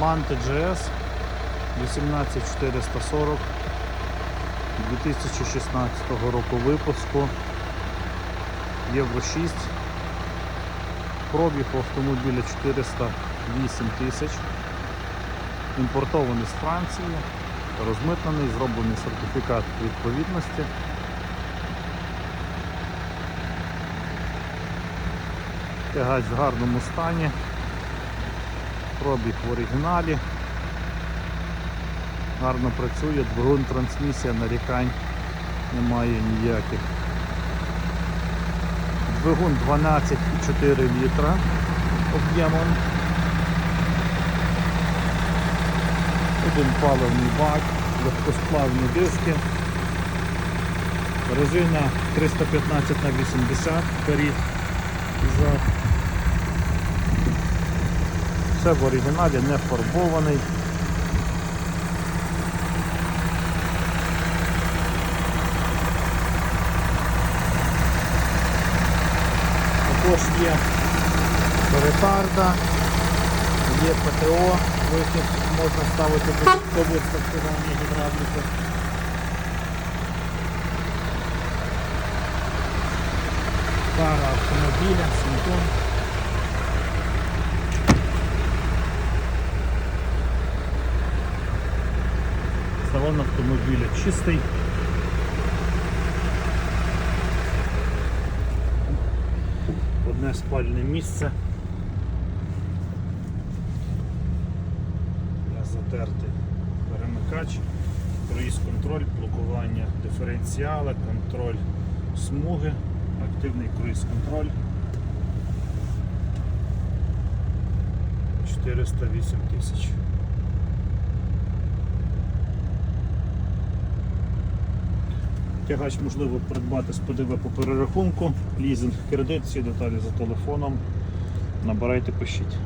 Mante GS 18440 2016 року випуску. Євро 6. Пробіг автомобіля 408 тисяч. Імпортований з Франції, розмитнений, зроблений сертифікат відповідності. Тягач в гарному стані. Пробіг в оригіналі. Гарно працює, двигун, трансмісія, нарікань немає ніяких. Двигун 12,4 літра об'ємом. Один паливний бак, легкосплавні диски. Резина 315 на 80 перед. Все в оригіналі, не фарбований. Також є ретарда, є ПТО, вихід можна ставити до виставкування гідравліки. Пара автомобіля, Сінтон. Салон автомобіля чистий. Одне спальне місце. Затертий перемикач, круїз контроль, блокування диференціала, контроль смуги, активний круїз контроль. 408 тисяч. Тягач можливо придбати з ПДВ по перерахунку, лізинг, кредит, всі деталі за телефоном. Набирайте, пишіть.